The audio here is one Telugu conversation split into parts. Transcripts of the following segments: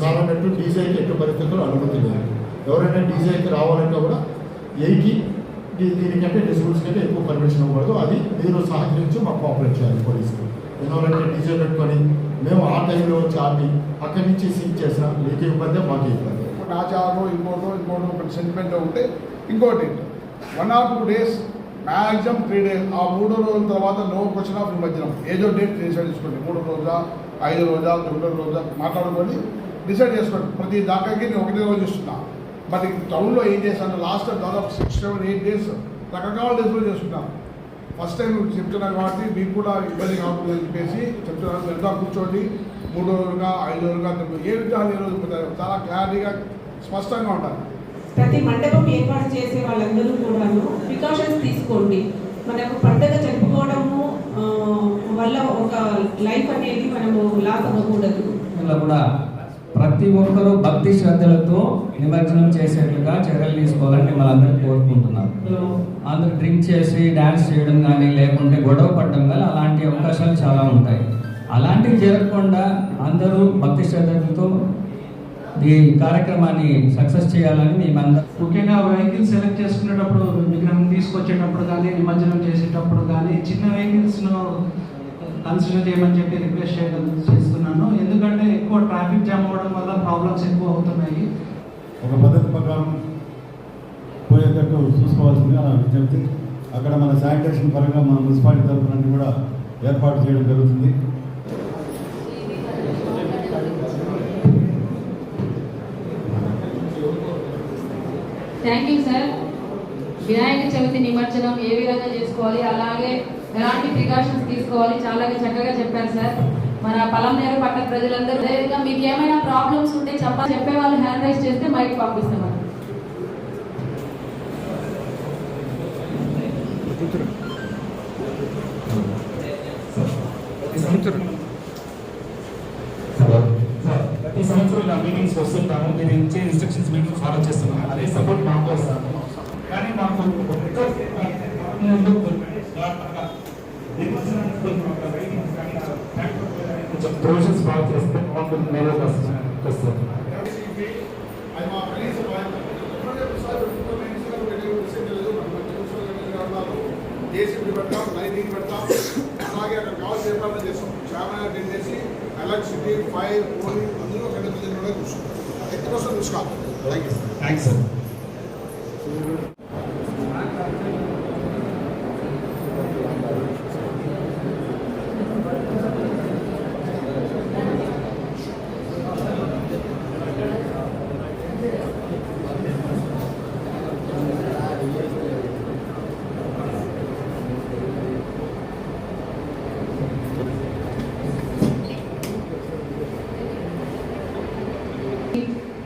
సార్ అన్నట్టు డీజేకి ఎట్టి పరిస్థితుల్లో అనుమతి లేదు. ఎవరైనా డీజేకి రావాలంటే కూడా ఎయిటీ దీనికంటే డిసిబుల్స్ కంటే ఎక్కువ పర్మిషన్ ఇవ్వకూడదు. అది మీరు సహకరించి మాకు కోఆపరేట్ చేయాలి పోలీసులు. ఎందుకంటే డీజే పెట్టుకొని మేము ఆ టైంలో చాటి అక్కడి నుంచి సీజ్ చేసిన మీకు ఇబ్బంది మాకు ఇబ్బంది. నా చాలో ఇంకోటో ఇంకోటో ఒక సెంటిమెంట్ ఉంటే ఇంకోటి one or two days maximum three days ఆ మూడు రోజుల తర్వాత నో క్వశ్చన్ ఆఫ్ నిమజ్జనం. ఏదో డేట్ డిసైడ్ చేసుకోండి. మూడు రోజా ఐదు రోజా తొమ్మిది రోజా మాట్లాడుకొని డిసైడ్ చేసుకోండి. ప్రతి దాకాకి నేను ఒకటే రోజు ఇస్తున్నా బట్ టౌన్లో ఏం చేశాను? లాస్ట్ దాదాపు సిక్స్ సెవెన్ ఎయిట్ డేస్ రకరకాల డేస్లో చేసుకున్నాను ఫస్ట్ టైం చెప్తున్నాను కాబట్టి మీకు కూడా ఇబ్బంది కాకుండా చెప్పేసి చెప్తున్నాను వెళ్తా కూర్చోండి. మూడు రోజులుగా ఐదు రోజులుగా ఏ విధాలు ఏ రోజు పోతారు చాలా క్లారిటీగా స్పష్టంగా ఉండాలి. ప్రతి మండపం ఏర్పాటు చేసే వాళ్ళందరూ కూడాను ప్రికాషన్స్ తీసుకోండి. మనకు పండుగ జరుపుకోవడము వల్ల ఒక లైఫ్ అనేది మనము లాస్ అవ్వకూడదు కూడా ప్రతి ఒక్కరూ భక్తి శ్రద్ధలతో నిమజ్జనం చేసేట్లుగా చర్యలు తీసుకోవాలని మిమ్మల్ని అందరికీ కోరుకుంటున్నాం అందరూ డ్రింక్ చేసి డ్యాన్స్ చేయడం కానీ లేకుంటే గొడవ పడడం కానీ అలాంటి అవకాశాలు చాలా ఉంటాయి. అలాంటివి జరగకుండా అందరూ భక్తి శ్రద్ధలతో ఈ కార్యక్రమాన్ని సక్సెస్ చేయాలని మేమందరం ముఖ్యంగా వెహికల్ సెలెక్ట్ చేసుకునేటప్పుడు విగ్రహం తీసుకొచ్చేటప్పుడు కానీ నిమజ్జనం చేసేటప్పుడు కానీ చిన్న వెహికల్స్ను కన్సిడర్ చేయమని చెప్పి రిక్వెస్ట్ చేయడం చేస్తున్నాను. ఎందుకంటే ఎక్కువ ట్రాఫిక్ జామ్ అవ్వడం వల్ల ప్రాబ్లమ్స్ ఎక్కువ అవుతున్నాయి. ఒక పద్ధతి ప్రకారం పోయేటట్టు చూసుకోవాల్సిందిగా నా విజ్ఞప్తి. అక్కడ మన శానిటేషన్ పరంగా మన మున్సిపాలిటీ తరఫున కూడా ఏర్పాటు చేయడం జరుగుతుంది. Thank you sir Vinayaka Chavithi నిమజ్జనం ఏ విధంగా చేసుకోవాలి? అలాగే ఎలాంటి ప్రికాషన్స్ తీసుకోవాలి చాలా చక్కగా చెప్పారు సార్ మన పలంనేరు పట్టణ ప్రజలందరూ అదేవిధంగా మీకు ఏమైనా ప్రాబ్లమ్స్ ఉంటే చెప్ప చెప్పే వాళ్ళు హ్యాండ్ రైజ్ చేస్తే మైక్ పంపిస్తాం ప్రతి సంవత్సరం ఇలా మీటింగ్స్ వస్తుంటాము మీరు ఇచ్చే ఇన్స్ట్రక్షన్స్ మీటింగ్ ఫాలో చేస్తున్నాను అదే సపోర్ట్ మాకు వస్తాము కానీ మాకు కొంచెం ప్రొవిజన్స్ చేస్తే బాగుంటుంది మేనేజ్ వస్తాను జేసీబీ పెడతాం లైనింగ్ పెడతాం అలాగే అక్కడ కావాల్సిన ఏర్పాట్లు చేస్తాం చాలా చేసి ఎలక్ట్రిసిటీ ఫైర్ పోలింగ్ అందులో పెద్ద కూడా చూసుకుంటాం ఎయిటీ పర్సెంట్ చూసుకోవాలి థ్యాంక్ యూ థ్యాంక్స్ సార్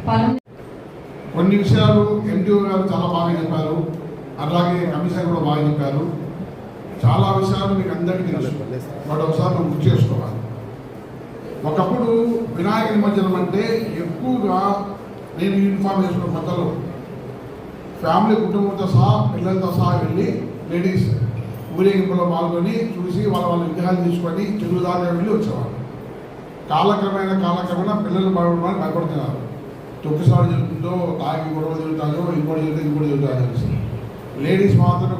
పలం కొన్ని విషయాలు ఎండిఓ గారు చాలా బాగా చెప్పారు అలాగే కమిషనర్ చాలా విషయాలు మీకు అందరికీ తెలుసు. వాటి ఒకసారి మనం గుర్తు చేసుకోవాలి. ఒకప్పుడు వినాయక నిమజ్జనం అంటే ఎక్కువగా నేను యూనిఫామ్ వేసుకున్న కొత్తలో ఫ్యామిలీ కుటుంబంతో సహా పిల్లలతో సహా వెళ్ళి లేడీస్ ఊరేగింపులో పాల్గొని చూసి వాళ్ళ వాళ్ళ విగ్రహాలు తీసుకొని చెరువుదారుగా వెళ్ళి వచ్చేవాళ్ళు. కాలక్రమేణా కాలక్రమేణ పిల్లలు భయపడమని భయపడుతున్నారు. తొక్కిసాడు జరుగుతుందో తాగి గొడవ జరుగుతుందో ఇంకోటి జరుగుతుంది ఇంకోటి జరుగుతుందో తెలిసి లేడీస్ మాత్రమే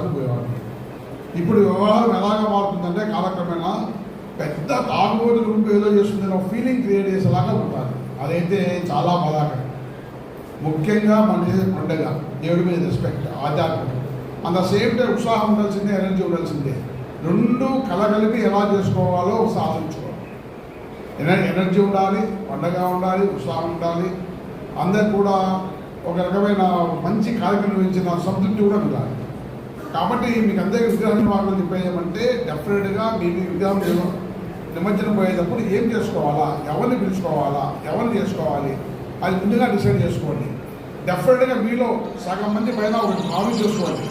కొద్దిమంది వచ్చేవారు ఇప్పుడు వ్యవహారం ఎలాగా మారుతుందంటే కాలక్రమేణా పెద్ద తాగుబోతు గుంపు ఏదో చేస్తుందని ఒక ఫీలింగ్ క్రియేట్ చేసేలాగా ఉంటారు. అదైతే చాలా బాధాకరం. ముఖ్యంగా మన చేసే పండుగ దేవుడి మీద రెస్పెక్ట్ ఆధ్యాత్మిక అంత సేమ్ టైం ఉత్సాహం ఉండాల్సిందే ఎనర్జీ ఉండాల్సిందే. రెండు కలగలిపి ఎలా చేసుకోవాలో సాధించుకోవాలి ఎన- ఎనర్జీ ఉండాలి పండగ ఉండాలి ఉత్సాహం ఉండాలి. అందరు కూడా ఒక రకమైన మంచి కార్యక్రమం ఇచ్చిన సంతృప్తి కూడా ఉండాలి. కాబట్టి మీకు అందరికీ విగ్రహ నిర్వాహకులు చెప్పేయమంటే డెఫినెట్గా మీ మీ విగ్రహం నేను నిమజ్జనం పోయేటప్పుడు ఏం చేసుకోవాలా? ఎవరిని పిలుచుకోవాలా? ఎవరిని చేసుకోవాలి? అది ముందుగా డిసైడ్ చేసుకోండి. డెఫినెట్గా మీలో సగం మంది పైన ఒక మామూలు చేసుకోండి.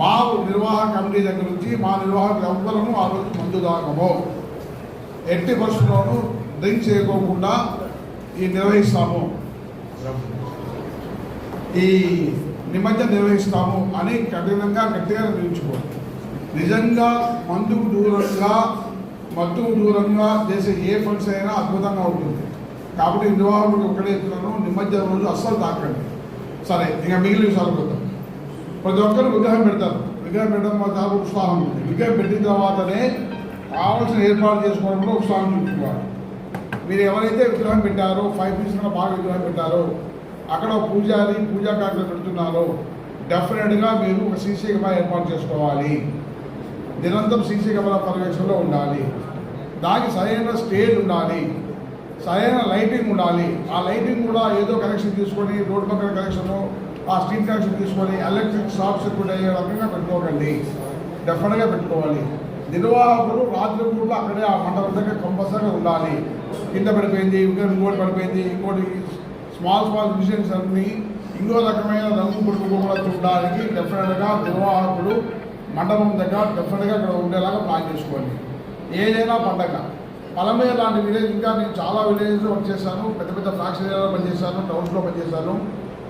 మా నిర్వాహక కమిటీ దగ్గర నుంచి మా నిర్వాహకులు ఎవరను ఆ రోజు ముందు తాగము. ఎట్టి బస్సులోనూ డ్రింక్ చేయకోకుండా ఈ నిర్వహిస్తాము. ఈ నిమజ్జనం నిర్వహిస్తాము అని కఠినంగా గట్టిగా నిర్ణయించుకోవాలి. నిజంగా మందుకు దూరంగా మత్తుకు దూరంగా చేసే ఏ ఫండ్స్ అయినా అద్భుతంగా ఉంటుంది. కాబట్టి నిర్వాహకుడు ఒకటే ఇస్తున్నాను నిమజ్జనం రోజు అస్సలు తాకండి. సరే ఇక మిగిలిన విషయాలు కొద్దాం ప్రతి ఒక్కరు విగ్రహం పెడతారు. విగ్రహం పెట్టడం వల్ల చాలా ఉత్సాహం ఉంటుంది. విగ్రహం పెట్టిన తర్వాతనే కావాల్సిన ఏర్పాటు చేసుకోవడంలో ఉత్సాహం చూపించుకోవాలి. మీరు ఎవరైతే విగ్రహం పెట్టారో ఫైవ్ పీస్ కన్నా బాగా విగ్రహం పెట్టారో అక్కడ పూజారి పూజా కార్యక్రమం పెడుతున్నారు డెఫినెట్గా మీరు ఒక సీసీ కెమెరా ఏర్పాటు చేసుకోవాలి. నిరంతరం సీసీ కెమెరా పర్యవేక్షణలో ఉండాలి. దానికి సరైన స్టేజ్ ఉండాలి. సరైన లైటింగ్ ఉండాలి. ఆ లైటింగ్ కూడా ఏదో కనెక్షన్ తీసుకొని రోడ్ పక్కన కనెక్షన్ ఆ స్ట్రీట్ కనెక్షన్ తీసుకొని ఎలక్ట్రిక్ షార్ట్ సర్క్యూట్ అయ్యే రకంగా పెట్టుకోకండి. డెఫినెట్గా పెట్టుకోవాలి. నిర్వాహకులు రాత్రి పూట అక్కడే ఆ మండపం దగ్గర కంపల్సరీగా ఉండాలి. కింద పడిపోయింది ఇంకా ఇంకోటి పడిపోయింది ఇంకోటి స్మాల్ స్మాల్ మిషన్స్ అన్ని ఇంకో రకమైన రంగు పుట్టుకోకుండా చూడడానికి డెఫినెట్గా నిర్వాహకులు మండపం దగ్గర డెఫినెట్గా ఇక్కడ ఉండేలాగా ప్లాన్ చేసుకోండి ఏదైనా పండగ. పలమే లాంటి విలేజ్ ఇంకా నేను చాలా విలేజ్లో వర్క్ చేశాను. పెద్ద పెద్ద ఫ్యాక్టరీ ఏరియాలో పనిచేశాను టౌన్స్లో పనిచేశాను.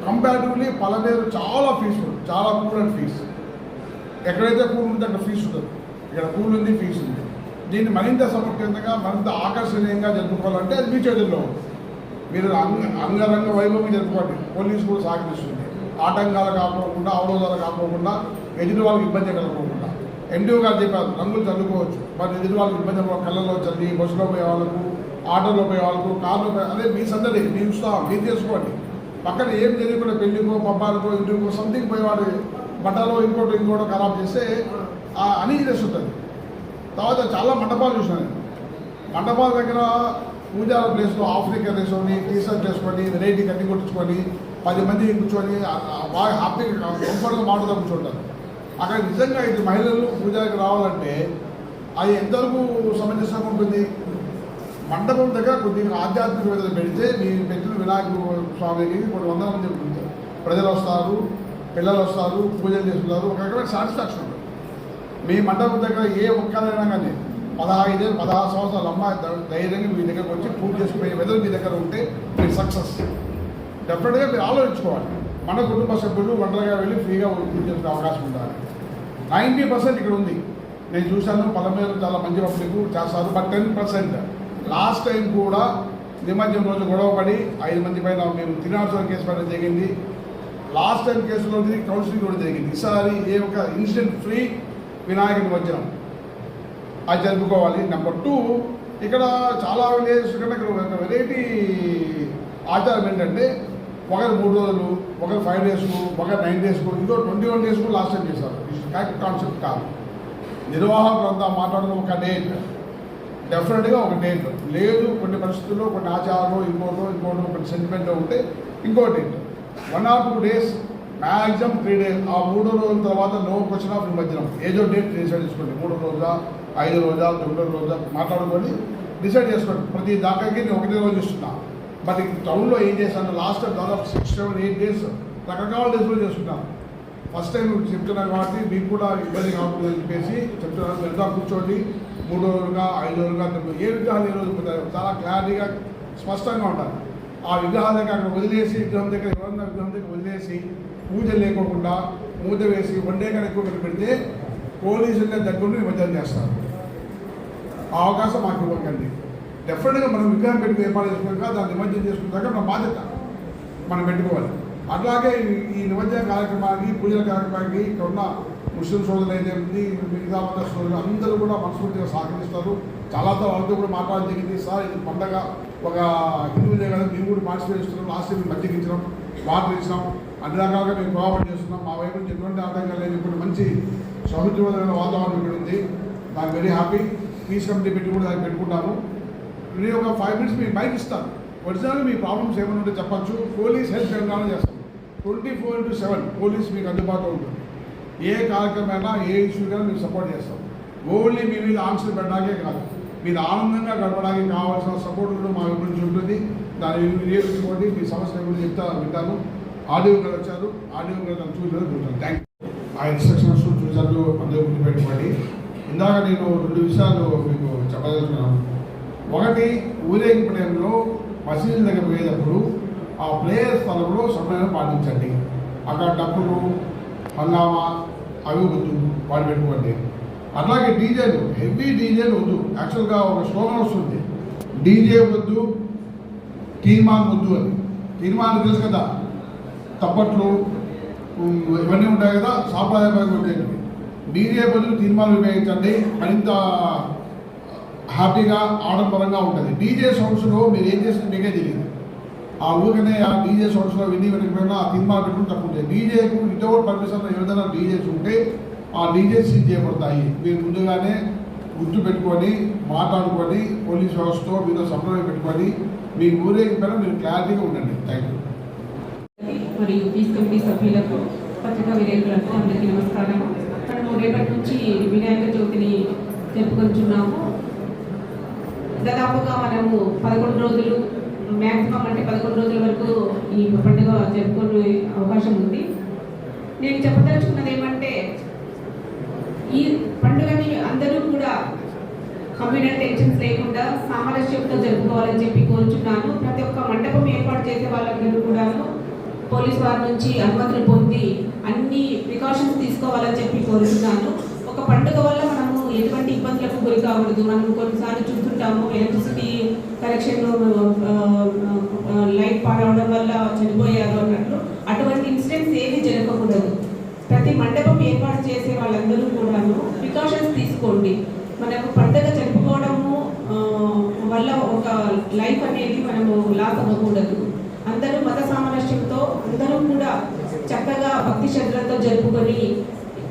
కంపారిటివ్లీ పలమేరు చాలా పీస్ఫుల్ చాలా కూల్ అండ్ పీస్ ఎక్కడైతే కూల్ ఉంటే అక్కడ ఫీజు ఉంటుంది. ఇక్కడ కూల్ ఉంది ఫీజు ఉంది. దీన్ని మరింత సమర్థంగా మరింత ఆకర్షణీయంగా జరుపుకోవాలంటే అది మీ చేతుల్లో ఉంది. మీరు అంగ అంగరంగ వైభవం జరుపుకోండి. పోలీసు కూడా సహకరిస్తుంది. ఆటంకాలు కాకపోకుండా అవరోధాలు కాకపోకుండా ఎదుటి వాళ్ళకి ఇబ్బంది కలగకుండా ఎండిఓ గారు చెప్పారు రంగులు చల్లుకోవచ్చు. మరి ఎదుటి వాళ్ళకి ఇబ్బంది కళ్ళలో చల్లి బస్సులో పోయే వాళ్ళకు ఆటోలో పోయే వాళ్ళకు కార్లో పోయే అదే మీ సందడి మీ ఉత్సాహం మీరు చేసుకోండి. పక్కన ఏం తెలియకుండా పెళ్ళికో పబ్బాలకో ఇంటికో సంథింగ్ పోయేవాడు బట్టలో ఇంకోటి ఇంకోటి ఖరాబ్ చేస్తే ఆ అనీజినెస్ ఉంటుంది తర్వాత చాలా మండపాలు చూసాను మంటపాల మండపాల దగ్గర పూజాల ప్లేస్లో ఆఫ్రికా వేసుకొని టీ షర్ట్ వేసుకొని వెరైటీ కట్టి కొట్టించుకొని పది మంది కూర్చొని బాగా హ్యాపీగా కంఫర్ట్గా మాటతో కూర్చుంటారు. అక్కడ నిజంగా ఇది మహిళలు పూజలకు రావాలంటే అది ఎంతవరకు సమంజసంగా ఉంటుంది? మండపం దగ్గర కొద్దిగా ఆధ్యాత్మికత పెడితే మీ పెట్టిన వినాయక స్వామికి కొన్ని వందల మంది ఉంటుంది. ప్రజలు వస్తారు పిల్లలు వస్తారు పూజలు చేస్తున్నారు ఒక రకమైన సాటిస్ఫాక్షన్ ఉంటుంది. మీ మండపం దగ్గర ఏ ఒక్కరైనా కానీ పదహైదు పదహారు సంవత్సరాల అమ్మాయి ధైర్యంగా మీ దగ్గరకు వచ్చి పూజ చేసుకునే వెదర్ మీ దగ్గర ఉంటే మీరు సక్సెస్. డెఫినెట్గా మీరు ఆలోచించుకోవాలి. మన కుటుంబ సభ్యులు ఒంటరిగా వెళ్ళి ఫ్రీగా పూజ చేసుకునే అవకాశం ఉండాలి. నైంటీ పర్సెంట్ ఇక్కడ ఉంది. నేను చూశాను పలమేరు చాలా మంచి పబ్లిక్ చేస్తారు but ten percent. Last time కూడా నిమజ్జనం రోజు గొడవ పడి ఐదు మంది పైన మేము తినాల్సిన కేసు పైన జరిగింది. లాస్ట్ టైం కేసులో కౌన్సిలింగ్ కూడా జరిగింది. ఈసారి ఏ ఒక ఇన్సిడెంట్ ఫ్రీ వినాయక నిమజ్జనం అది జరుపుకోవాలి. నెంబర్ టూ ఇక్కడ చాలా విలేజెస్ ఇక్కడ ఒక వెరైటీ ఆచారం ఏంటంటే ఒకరు మూడు రోజులు ఒకరు ఫైవ్ డేస్కు ఒకరు నైన్ డేస్కు ఇంకో ట్వంటీ వన్ డేస్కు లాస్ట్ టైం చేశారు. కరెక్ట్ కాన్సెప్ట్ కాదు. నిర్వాహకులు అంతా మాట్లాడిన ఒక డేట్ డెఫినెట్గా ఒక డేట్ లేదు కొన్ని పరిస్థితుల్లో కొన్ని ఆచారాలు ఇంకోటో ఇంకోటో కొన్ని సెంటిమెంట్ ఉంటే ఇంకో date one or two days maximum three days ఆ మూడో రోజుల తర్వాత నో క్వశ్చన్ ఆఫ్ నిమజ్జనం. ఏదో డేట్ డిసైడ్ చేసుకోండి. మూడో రోజా ఐదు రోజా తొమ్మిది రోజా మాట్లాడుకొని డిసైడ్ చేసుకోండి ప్రతి దాకాకి నేను ఒకటే రోజు ఇస్తున్నా. బట్ టౌన్లో ఏం చేశాను? లాస్ట్ దాదాపు సిక్స్ సెవెన్ ఎయిట్ డేస్ రకరకాల డేస్లో చేసుకున్నాను ఫస్ట్ టైం చెప్తున్నాను కాబట్టి మీకు కూడా ఇబ్బంది కాకుండా చెప్పేసి చెప్తున్నాను వెళ్తా కూర్చోండి. మూడు రోజులుగా ఐదు రోజులుగా తొమ్మిది ఏ విగ్రహాలు ఏ రోజు చాలా క్లారిటీగా స్పష్టంగా ఉండాలి. ఆ విగ్రహాల దగ్గర అక్కడ వదిలేసి విగ్రహం దగ్గర ఎవరన్నా విగ్రహం దగ్గర వదిలేసి పూజ లేకోకుండా మూత వేసి వండే కనుక ఎక్కువ పెడితే పోలీసుల దగ్గర నిమజ్జనం చేస్తారు. ఆ అవకాశం మాకు ఇవ్వకండి. డెఫినెట్గా మనం విగ్రహం పెట్టి ఏర్పాటు చేసుకున్నాక దాన్ని నిమజ్జనం చేసుకున్నాక మన బాధ్యత మనం పెట్టుకోవాలి. అట్లాగే ఈ- నిమజ్జన కార్యక్రమానికి పూజల కార్యక్రమానికి ఇక్కడ ఉన్న ముస్లిం సోదరులు అయితే ఉంది మిగతా మత సోదరులు అందరూ కూడా మనస్ఫూర్తిగా సహకరిస్తారు. చాలాతో వాళ్ళతో కూడా మాట్లాడడం జరిగింది. సార్ ఇది పండగ ఒక హిందువులే కదా మేము కూడా పార్టిసిపేట్ చేస్తున్నాం. లాస్ట్ మేము మధ్యకి ఇచ్చినాం వాటర్ ఇచ్చినాం అన్ని రకాలుగా మేము కోఆపరేట్ చేస్తున్నాం. మా వైపు నుంచి ఎటువంటి ఆటంకాలు లేని మంచి సౌహృదమైన వాతావరణం ఇక్కడ ఉంది. దానికి వెరీ హ్యాపీ పీస్ కమిటీ పెట్టి కూడా దాన్ని పెట్టుకుంటాను నేను ఒక ఫైవ్ మినిట్స్ మీకు బయట ఇస్తాను. ఒరిజినల్ మీ ప్రాబ్లమ్స్ ఏమైనా ఉంటే చెప్పచ్చు. పోలీస్ హెల్ప్ తెలంగాణ చేస్తాం. Twenty four into seven police మీకు అందుబాటులో ఉంటుంది. ఏ కార్యక్రమైనా ఏ ఇష్యూ కానీ మేము సపోర్ట్ చేస్తాం. ఓన్లీ మీ మీద ఆన్సర్ పెట్టడానికే కాదు. మీరు ఆనందంగా గడపడానికి కావాల్సిన సపోర్ట్ కూడా మా గురించి నుంచి ఉంటుంది. దాని వినియోగించుకోండి. మీ సమస్య గురించి చెప్తా వింటాను. ఆడియో గారు వచ్చారు. ఆడియో గారు నన్ను చూసారు చూసాను థ్యాంక్ ఆ ఇన్స్ట్రక్షన్స్ చూసారు అందరూ ఇందాక నేను రెండు విషయాలు మీకు చెప్పదలుచుకున్నాను. ఒకటి ఊరేగింపు టైంలో మసీదు దగ్గర పోయేటప్పుడు ఆ ప్లేయర్ స్థలంలో సమయాన్ని పాటించండి. అక్కడ డబ్బులు హంగామా అవి వద్దు వాడు పెట్టుకోండి. అట్లాగే డీజేలు హెవీ డీజేలు వద్దు. యాక్చువల్గా ఒక స్లోగన్ వస్తుంది. డీజే వద్దు తీర్మానం వద్దు అని. తీర్మానం తెలుసు కదా? తప్పట్లు ఇవన్నీ ఉంటాయి కదా? సాంప్రదాయపరంగా ఉండేవి డీజే బదులు తీర్మానం ఉపయోగించండి మరింత హ్యాపీగా ఆడంబరంగా ఉంటుంది. డీజే సౌండ్స్లో మీరు ఏం చేస్తే మీకే తెలియదు. ఆ ఊరికనే ఆ డీజే సౌండ్స్లో విని వెనకపోయినా ఆ తీర్మానం పెట్టుకుని తప్పు ఉంటుంది డీజేకు వితౌట్ పర్మిషన్ ఏదైనా డీజేస్ ఉంటే ఆ డీజే సీజ్ చేయబడతాయి. మీరు ముందుగానే గుర్తు పెట్టుకొని మాట్లాడుకొని పోలీస్ వ్యవస్థతో మీతో సంప్రదాయం పెట్టుకొని మీ ఊరేగిపోయినా మీరు క్లారిటీగా ఉండండి. Thank you. మరియు పీస్ కమిటీ సభ్యులకు పత్రికా విలేకరులకు అందరికీ నమస్కారం. మనము రేపటి నుంచి వినాయక చవితిని జరుపుకుంటున్నాము. దాదాపుగా మనము పదకొండు రోజులు మ్యాక్సిమం అంటే పదకొండు రోజుల వరకు ఈ పండుగ జరుపుకునే అవకాశం ఉంది. నేను చెప్పదలుచుకున్నది ఏమంటే ఈ పండుగని అందరూ కూడా కమ్యూనల్ టెన్షన్స్ లేకుండా సామరస్యంతో జరుపుకోవాలని చెప్పి కోరుచున్నాను. ప్రతి ఒక్క మండపం ఏర్పాటు చేసే వాళ్ళందరూ కూడాను పోలీస్ వారి నుంచి అనుమతులు పొంది అన్ని ప్రికాషన్స్ తీసుకోవాలని చెప్పి కోరుతున్నాను ఒక పండుగ వల్ల మనము ఎటువంటి ఇబ్బందులకు గురి కాకూడదు. మనం కొన్నిసార్లు చూస్తుంటాము ఎలక్ట్రిసిటీ కనెక్షన్ లైట్ పాడవడం వల్ల చనిపోయారు అన్నట్లు అటువంటి ఇన్సిడెంట్స్ ఏమీ జరగకూడదు. ప్రతి మండపం ఏర్పాటు చేసే వాళ్ళందరూ కూడాను ప్రికాషన్స్ తీసుకోండి. మనకు పండుగ జరుపుకోవడము వల్ల ఒక లైఫ్ అనేది మనము లాస్ అవ్వకూడదు. అందరూ మత సామరస్యంతో అందరూ కూడా చక్కగా భక్తి శ్రద్ధలతో జరుపుకొని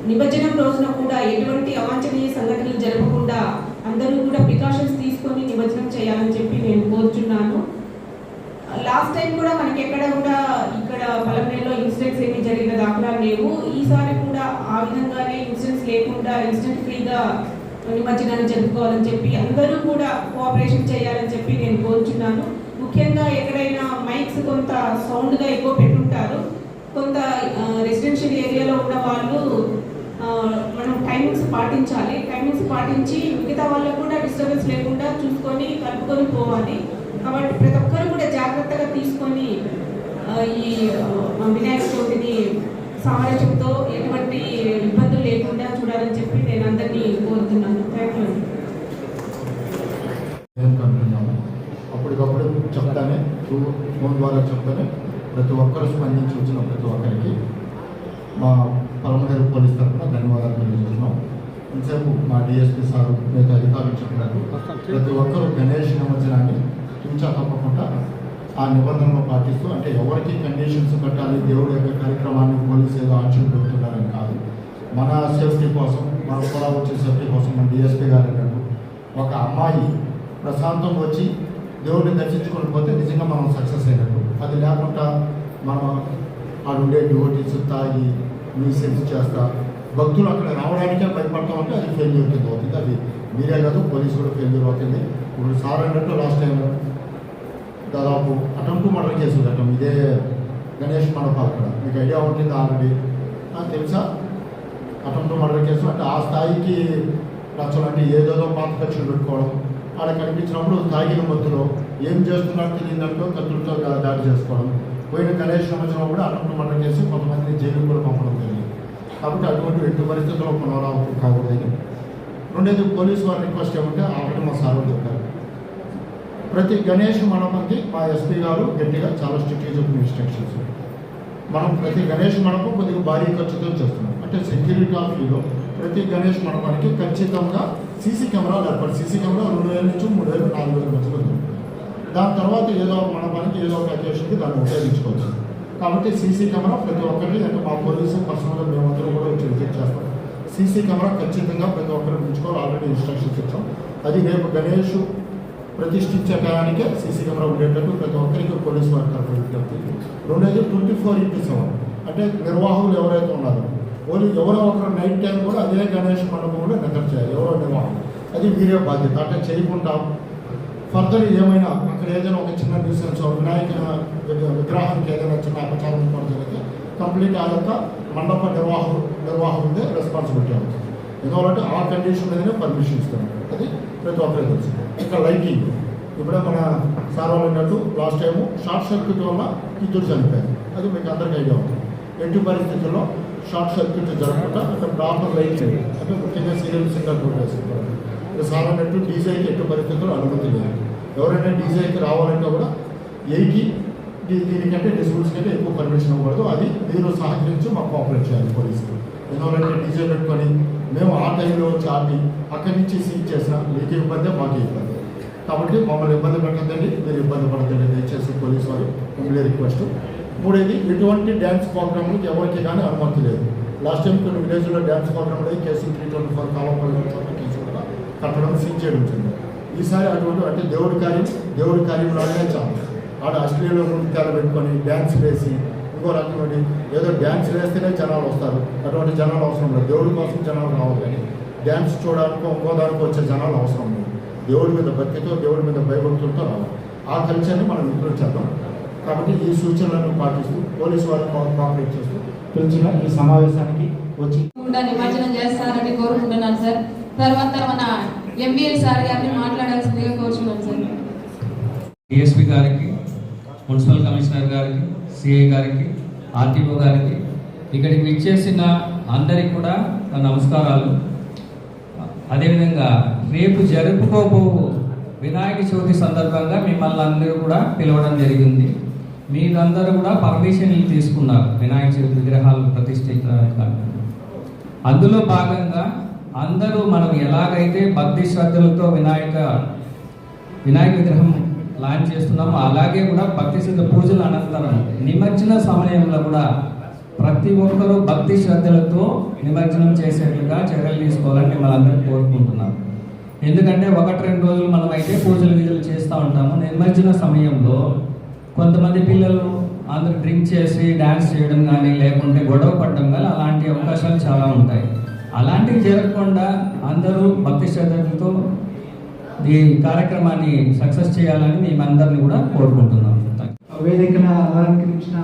నిమజ్జనం రోజున కూడా ఎటువంటి అవాంఛనీయ సంఘటనలు జరగకుండా అందరూ కూడా ప్రికాషన్స్ తీసుకొని నిమజ్జనం చేయాలని చెప్పి నేను కోరుచున్నాను. లాస్ట్ టైం కూడా మనకి ఎక్కడ కూడా ఇక్కడ పలమనేలో ఇన్సిడెంట్స్ ఏమి జరిగిన దాఖలాలు లేవు. ఈసారి కూడా ఆ విధంగానే ఇన్సిడెంట్స్ లేకుండా ఇన్సిడెంట్ ఫ్రీగా నిమజ్జనాన్ని జరుపుకోవాలని చెప్పి అందరూ కూడా కోఆపరేషన్ చేయాలని చెప్పి నేను కోరుచున్నాను. ముఖ్యంగా ఎక్కడైనా మైక్స్ కొంత సౌండ్గా ఎక్కువ పెట్టుంటారు. కొంత రెసిడెన్షియల్ ఏరియాలో ఉన్న వాళ్ళు మనం టైమింగ్స్ పాటించాలి. టైమింగ్స్ పాటించి మిగతా వాళ్ళకు కూడా డిస్టర్బెన్స్ లేకుండా చూసుకొని కలుపుకొని పోవాలి. కాబట్టి ప్రతి ఒక్కరు కూడా జాగ్రత్తగా తీసుకొని ఈ వినాయక చవితిని సామరస్యంతో ఎటువంటి ఇబ్బందులు లేకుండా చూడాలని చెప్పి నేను అందరినీ కోరుతున్నాను. థ్యాంక్ యూ చెప్తానే త్రూ ఫోన్ ద్వారా చెప్తానే ప్రతి ఒక్కరు స్పందించి వచ్చిన ప్రతి ఒక్కరికి మా పలమనేరు పోలీస్ తరఫున ధన్యవాదాలు తెలియజేస్తున్నాం. ఇంతసేపు మా డిఎస్పీ సార్ మీకు అధికారులు చెప్పినారు ప్రతి ఒక్కరు గణేష్ నిమజ్జనాన్ని తుంచా తప్పకుండా ఆ నిబంధనలు పాటిస్తూ అంటే ఎవరికి కండిషన్స్ పెట్టాలి దేవుడి యొక్క కార్యక్రమాన్ని పోలీసు ఏదో ఆంక్షలు పెడుతున్నారని కాదు. మన సేఫ్టీ కోసం మన కూడా వచ్చే సేఫ్టీ కోసం మన డిఎస్పీ గారు అన్నట్టు ఒక అమ్మాయి ప్రశాంతం వచ్చి దేవుడిని దర్శించుకొని పోతే నిజంగా మనం సక్సెస్ అయినట్టు. అది లేకుండా మనం ఆడుండే డివోటీస్ తాగి మీసెన్స్ చేస్తా భక్తులు అక్కడ రావడానికే భయపడతాం అంటే అది ఫెయిల్యూర్ కింద అవుతుంది. అది మీరే కాదు పోలీసు కూడా ఫెయిల్యూర్ అవుతుంది. ఇప్పుడు సార్ అన్నట్టు లాస్ట్ టైం దాదాపు అటెంప్ట్ మర్డర్ కేసు కట్టం ఇదే గణేష్ మండపాలు అక్కడ మీకు ఐడియా ఉంటుంది ఆల్రెడీ తెలుసా? అటెంప్ట్ మర్డర్ కేసు అంటే ఆ స్థాయికి రచ్చలు అంటే ఏదేదో పాత ఖర్చులు పెట్టుకోవడం. ఆడ కనిపించినప్పుడు తాగిన మధ్యలో ఏం చేస్తున్నారో తెలియదంటూ కత్తులతో దాడి చేసుకోవడం. పోయిన గణేష్ సంవత్సరం కూడా అక్కడ మర్డర్ చేసి కొంతమందిని జైలు కూడా పంపడం జరిగింది. కాబట్టి అటువంటి ఎట్టి పరిస్థితుల్లో పునరావృతం కాకూడదని. రెండేది పోలీసు వారి రిక్వెస్ట్ ఏమంటే ఆల్రెడీ మా సార్ చెప్పారు. ప్రతి గణేష్ మండపంకి మా ఎస్పీ గారు గట్టిగా చాలా స్ట్రిక్ట్ ఇన్స్ట్రక్షన్స్ మనం ప్రతి గణేష్ మండపం కొద్దిగా భారీ ఖర్చుతో చేస్తున్నాం. అంటే సెక్యూరిటీ ఆఫ్ ప్రతి గణేష్ మండపానికి ఖచ్చితంగా సీసీ కెమెరాలు ఏర్పాటు సీసీ కెమెరా రెండు వేల నుంచి మూడు వేలు నాలుగు వేల మధ్యలో దాని తర్వాత ఏదో ఒక పనికి ఏదో ఒక అకేషన్కి దాన్ని ఉపయోగించుకోవచ్చు. కాబట్టి సీసీ కెమెరా ప్రతి ఒక్కరికి అంటే మా పోలీసు పర్సనల్గా మేమందరం కూడా వచ్చి విజిట్ చేస్తాం. సీసీ కెమెరా ఖచ్చితంగా ప్రతి ఒక్కరికి ఉంచుకోవాలి ఆల్రెడీ ఇన్స్ట్రక్షన్స్ ఇచ్చాం. అది రేపు గణేష్ ప్రతిష్ఠించే టయానికే సీసీ కెమెరా ఉండేటట్టు ప్రతి ఒక్కరికి పోలీసు వారి తరఫున విజ్ఞప్తి. రెండోది ట్వంటీ ఫోర్ ఇంటూ సెవెన్ అంటే నిర్వాహకులు ఎవరైతే ఉన్నారో ఓన్లీ ఎవరో ఒకరు నైట్ టైం కూడా అదే గణేష్ మండపం కూడా నిద్ర చేయాలి. ఎవరో నిర్వాహకులు అది మీరే బాధ్యత. అట్లా చేయకుండా ఫర్దర్ ఏమైనా అక్కడ ఏదైనా ఒక చిన్న న్యూసెన్స్ వినాయక విగ్రహానికి ఏదైనా చిన్న అపచారం కూడా జరిగితే కంప్లీట్ అదంతా మండప నిర్వాహకు నిర్వాహకుడి రెస్పాన్సిబిలిటీ అవుతుంది. ఎందుకంటే ఆ కండిషన్ మీదనే పర్మిషన్ ఇస్తున్నారు. అది ప్రతి ఒక్కరికి తెలుసు. ఇంకా లైటింగ్ ఇప్పుడే మన సార్ వాళ్ళు అన్నట్టు లాస్ట్ టైము షార్ట్ సర్క్యూట్ వల్ల ఇద్దరు చనిపోయారు అది మీకు అందరికీ ఐడియా ఉంటుంది ఎట్టి పరిస్థితుల్లో షార్ట్ సర్క్యూట్ జరగకుండా అంటే ప్రాపర్ లైటింగ్ అంటే ముఖ్యంగా సీరియల్ సింగర్ కొట్టేస్తున్నారు సార్ అన్నట్టు డీజేకి ఎట్టి పరిస్థితుల్లో అనుమతి లేదు. ఎవరైనా డీజేకి రావాలంటే కూడా ఎయికి దీనికంటే డిస్ట్రిబ్యూట్స్ కంటే ఎక్కువ పర్మిషన్ ఇవ్వకూడదు. అది మీరు సహకరించి మాకు కోఆపరేట్ చేయాలి పోలీసులు. ఎందుకంటే డీజే పెట్టుకొని మేము ఆ టైంలో వచ్చి ఆపి అక్కడి నుంచి సీజ్ చేసిన మీకు ఇబ్బంది మాకు ఇబ్బంది. కాబట్టి మమ్మల్ని ఇబ్బంది పెట్టద్దండి. మీరు ఇబ్బంది పడద్దండి. దయచేసి పోలీసు వారు మిమ్మల్ని రిక్వెస్ట్ మూడేది ఎటువంటి డ్యాన్స్ ప్రోగ్రాంలకు ఎవరికి కానీ అనుమతి లేదు. లాస్ట్ టైం కొన్ని విలేజ్లో డ్యాన్స్ ప్రోగ్రామ్ లేదు కేసీ త్రీ ట్వంటీ ఫోర్ కాలం కేసు కూడా కట్టడం సీజ్ చేయడం జరిగింది. ఈసారి అటువంటి అంటే దేవుడి కార్యం దేవుడి కార్యం లాగానే చాలు. ఆడ ఆస్ట్రేలియాలో నృత్యాలు పెట్టుకొని డ్యాన్స్ వేసి ఇంకో రకమైన ఏదో డ్యాన్స్ వేస్తేనే జనాలు వస్తారు. అటువంటి జనాలు అవసరం లేదు. దేవుడి కోసం జనాలు రావాలి కానీ డ్యాన్స్ చూడడానికి ఇంకో దానికి వచ్చే జనాలు అవసరం లేదు. దేవుడి మీద భక్తితో దేవుడి మీద భయభక్తులతో రావాలి. ఆ కల్చర్ని మనం ఇంప్రూవ్ చేద్దాం. కాబట్టి ఈ సూచనలను పాటిస్తూ పోలీసు కో- కోఆపరేట్ చేస్తూ పిలిచిన ఈ సమావేశానికి వచ్చి కూడా నిమజ్జనం చేస్తారని కోరుకుంటున్నాను సార్. తర్వాత మన ఎంబీఎల్ సార్ గారిని మాట్లాడాల్సిందిగా కోరుచున్నాను సార్. డిఎస్పి గారికి మున్సిపల్ కమిషనర్ గారికి సిఐ గారికి ఆర్టీఓ గారికి ఇక్కడికి విచ్చేసిన అందరికీ కూడా నా నమస్కారాలు. అదేవిధంగా రేపు జరుపుకోబో వినాయక చవితి సందర్భంగా మిమ్మల్ని అందరూ కూడా పిలవడం జరిగింది. మీరందరూ కూడా పర్మిషన్లు తీసుకున్నారు. వినాయక చవితి విగ్రహాలు ప్రతిష్ఠించడానికి. అందులో భాగంగా అందరూ మనం ఎలాగైతే భక్తి శ్రద్ధలతో వినాయక వినాయక విగ్రహం లాంచ్ చేస్తున్నామో అలాగే కూడా భక్తి శ్రద్ధ పూజల అనంతరం నిమజ్జన సమయంలో కూడా ప్రతి ఒక్కరూ భక్తి శ్రద్ధలతో నిమజ్జనం చేసేట్లుగా చర్యలు తీసుకోవాలని మిమ్మల్ని అందరికీ కోరుకుంటున్నాం. ఎందుకంటే ఒకటి రెండు రోజులు మనం అయితే పూజలు వీధులు చేస్తూ ఉంటాము. నిమజ్జన సమయంలో కొంతమంది పిల్లలు అందరూ డ్రింక్ చేసి డ్యాన్స్ చేయడం కానీ లేకుంటే గొడవ పడడం కానీ అలాంటి అవకాశాలు చాలా ఉంటాయి. అలాంటివి జరగకుండా అందరూ భక్తి శ్రద్ధలతో ఈ కార్యక్రమాన్ని సక్సెస్ చేయాలని మేమందరినీ కూడా కోరుకుంటున్నాం. Thank వేదికను అలంకరించిన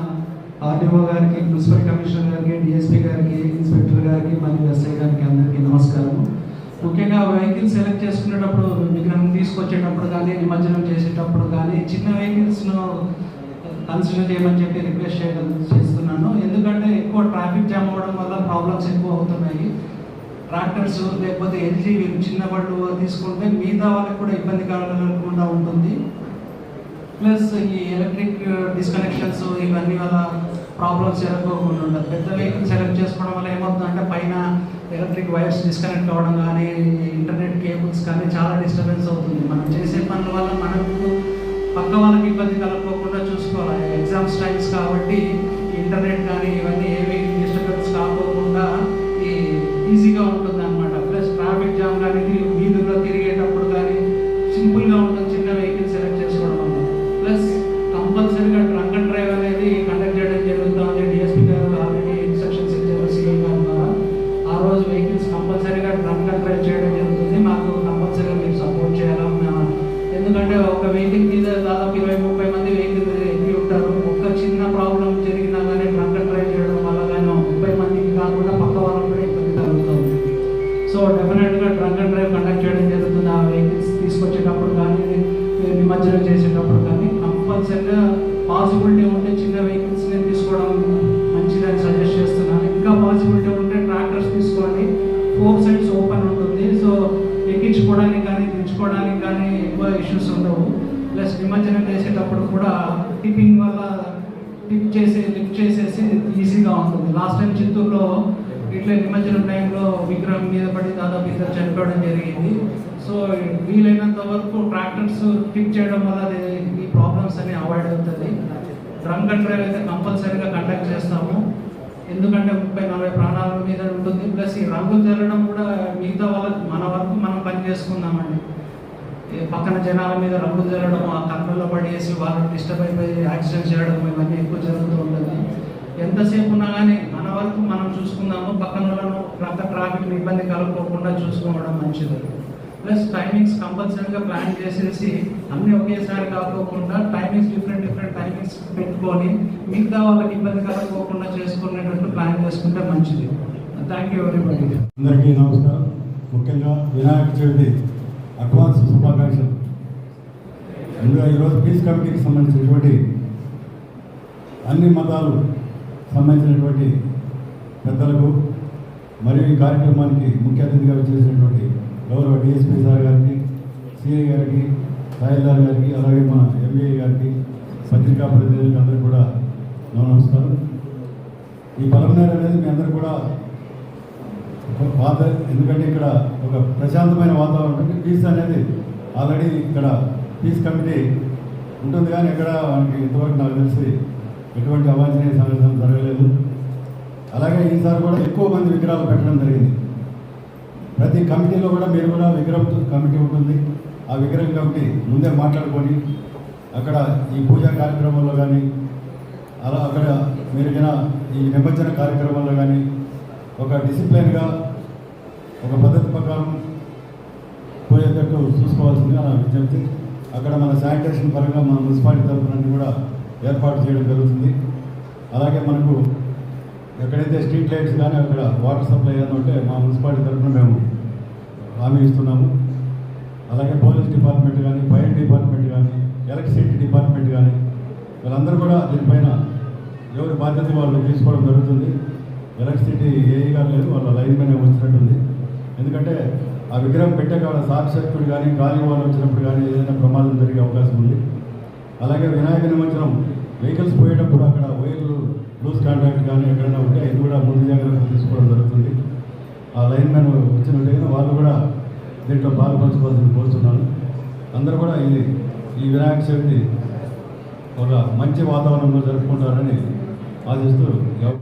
ఆర్డీఓ గారికి మున్సిపల్ కమిషనర్ గారికి డిఎస్పీ గారికి ఇన్స్పెక్టర్ గారికి మరియు ఎస్ఐ గారికి అందరికీ నమస్కారం ముఖ్యంగా వెహికల్ సెలెక్ట్ చేసుకునేటప్పుడు విగ్రహం తీసుకొచ్చేటప్పుడు కానీ నిమజ్జనం చేసేటప్పుడు కానీ చిన్న వెహికల్స్ను కన్సిడర్ చేయమని చెప్పి రిక్వెస్ట్ చేయడం చేస్తున్నాను. ఎందుకంటే ఎక్కువ ట్రాఫిక్ జామ్ అవ్వడం వల్ల ప్రాబ్లమ్స్ ఎక్కువ అవుతున్నాయి. ట్రాక్టర్స్ లేకపోతే ఎల్జీ చిన్న బళ్ళు తీసుకుంటే మిగతా వాళ్ళకి కూడా ఇబ్బంది కలగకుండా ఉంటుంది. ప్లస్ ఈ ఎలక్ట్రిక్ డిస్కనెక్షన్స్ ఇవన్నీ వల్ల ప్రాబ్లమ్స్ ఎదుర్కోకుండా ఉండదు పెద్ద వెహికల్ సెలెక్ట్ చేసుకోవడం వల్ల ఏమవుతుందంటే పైన ఎలక్ట్రిక్ వైర్స్ డిస్కనెక్ట్ అవ్వడం కానీ ఇంటర్నెట్ కేబుల్స్ కానీ చాలా డిస్టర్బెన్స్ అవుతుంది. మనం చేసే పనుల వల్ల మనకు పక్క వాళ్ళకి ఇబ్బంది కలగకోకుండా చూసుకోవాలి. ఎగ్జామ్స్ టైమ్స్ కాబట్టి ఇంటర్నెట్ కానీ ఇవన్నీ ఏవి ఎందుకంటే ఒక వెహికల్ మీద దాదాపు ఇరవై ముప్పై మంది వెహికల్ పడి ఇద్దరు చనిపోవడం జరిగింది. సో వీలైనంత వరకు ట్రాక్టర్స్ పిక్ చేయడం వల్ల అది ఈ ప్రాబ్లమ్స్ అన్ని అవాయిడ్ అవుతుంది. డ్రమ్ కంట్రోల్ అయితే కంపల్సరీగా కండక్ట్ చేస్తాము. ఎందుకంటే ముప్పై నలభై ప్రాణాల మీద ఉంటుంది. ప్లస్ ఈ రంగులు జరగడం కూడా మిగతా వాళ్ళ మన వరకు మనం పని చేసుకుందామండి. పక్కన జనాల మీద రంగులు జరగడం ఆ కంట్రోల్లో పడేసి వాళ్ళు డిస్టర్బ్ అయిపోయి యాక్సిడెంట్ చేయడం ఇవన్నీ ఎక్కువ జరుగుతూ ఉంటుంది. ఎంతసేపు ఉన్నా కానీ మన వరకు మనం చూసుకుందాము పక్కన వాళ్ళను ట్రాఫిక్ ఇబ్బంది కలుపుకోకుండా చూసుకోవడం మంచిది. ప్లస్ టైమింగ్స్ కంపల్సరీగా ప్లాన్ చేసేసి అన్నీ ఒకేసారి కాకోకుండా టైమింగ్స్ డిఫరెంట్ డిఫరెంట్ టైమింగ్స్ పెట్టుకొని మిగతా వాళ్ళకి ఇబ్బంది కలగకోకుండా చేసుకునేటట్టు ప్లాన్ చేసుకుంటే మంచిది. థ్యాంక్ యూ ఎవరీబడి అందరికీ నమస్కారం. ముఖ్యంగా వినాయక చవితి అడ్వాన్స్ శుభాకాంక్షలు. ఇందులో ఈరోజు పీస్ కమిటీకి సంబంధించినటువంటి అన్ని మతాలు సంబంధించినటువంటి పెద్దలకు మరియు ఈ కార్యక్రమానికి ముఖ్య అతిథిగా వచ్చేసినటువంటి గౌరవ డిఎస్పీ సార్ గారికి సిఐ గారికి రాయల్దార్ గారికి అలాగే మా ఎంబీఏ గారికి పత్రికా ప్రతినిధులకు అందరూ కూడా నమస్కారం. ఈ పలమనేరు అనేది మీ అందరూ కూడా ఒక పాత ఎందుకంటే ఇక్కడ ఒక ప్రశాంతమైన వాతావరణం ఉంటుంది పీస్ అనేది ఆల్రెడీ ఇక్కడ పీస్ కమిటీ ఉంటుంది కానీ ఎక్కడ మనకి ఇంతవరకు నాకు తెలిసి ఎటువంటి అవాంఛనీయ సంఘటన జరగలేదు. అలాగే ఈసారి కూడా ఎక్కువ మంది విగ్రహాలు పెట్టడం జరిగింది. ప్రతి కమిటీలో కూడా మీరు కూడా విగ్రహం కమిటీ ఉంటుంది. ఆ విగ్రహం కమిటీ ముందే మాట్లాడుకొని అక్కడ ఈ పూజా కార్యక్రమంలో కానీ అలా అక్కడ మీరు ఈ నిమజ్జన కార్యక్రమంలో కానీ ఒక డిసిప్లిన్గా ఒక పద్ధతి ప్రకారం పోయేటట్టు చూసుకోవాల్సిందిగా నా విజ్ఞప్తి. అక్కడ మన శానిటేషన్ పరంగా మన మున్సిపాలిటీ తరఫున కూడా ఏర్పాటు చేయడం జరుగుతుంది. అలాగే మనకు ఎక్కడైతే స్ట్రీట్ లైట్స్ కానీ అక్కడ వాటర్ సప్లై ఏదైనా ఉంటే మా మున్సిపాలిటీ తరఫున మేము హామీ ఇస్తున్నాము. అలాగే పోలీస్ డిపార్ట్మెంట్ కానీ ఫైర్ డిపార్ట్మెంట్ కానీ ఎలక్ట్రిసిటీ డిపార్ట్మెంట్ కానీ వీళ్ళందరూ కూడా దీనిపైన ఎవరి బాధ్యత వాళ్ళు తీసుకోవడం జరుగుతుంది. ఎలక్ట్రిసిటీ ఏఈ గారు లేదు వాళ్ళ లైన్ పైన వచ్చినట్టుంది ఎందుకంటే ఆ విగ్రహం పెట్టే కాడ షార్ట్ కానీ గాలి వాళ్ళు వచ్చినప్పుడు కానీ ఏదైనా ప్రమాదం జరిగే అవకాశం ఉంది. అలాగే వినాయక నిమజ్జనం వెహికల్స్ పోయేటప్పుడు అక్కడ వైర్లు లూజ్ కాంటాక్ట్ కానీ ఎక్కడైనా ఉంటే అది కూడా ముందు జాగ్రత్తలు తీసుకోవడం జరుగుతుంది. ఆ లైన్ మ్యాన్ వచ్చినట్టుగా వాళ్ళు కూడా దీంట్లో బాగుపరచుకోవాల్సింది కోరుతున్నాను అందరూ కూడా ఇది ఈ వినాయక చవితి ఒక మంచి వాతావరణంలో జరుపుకుంటారని ఆశిస్తూ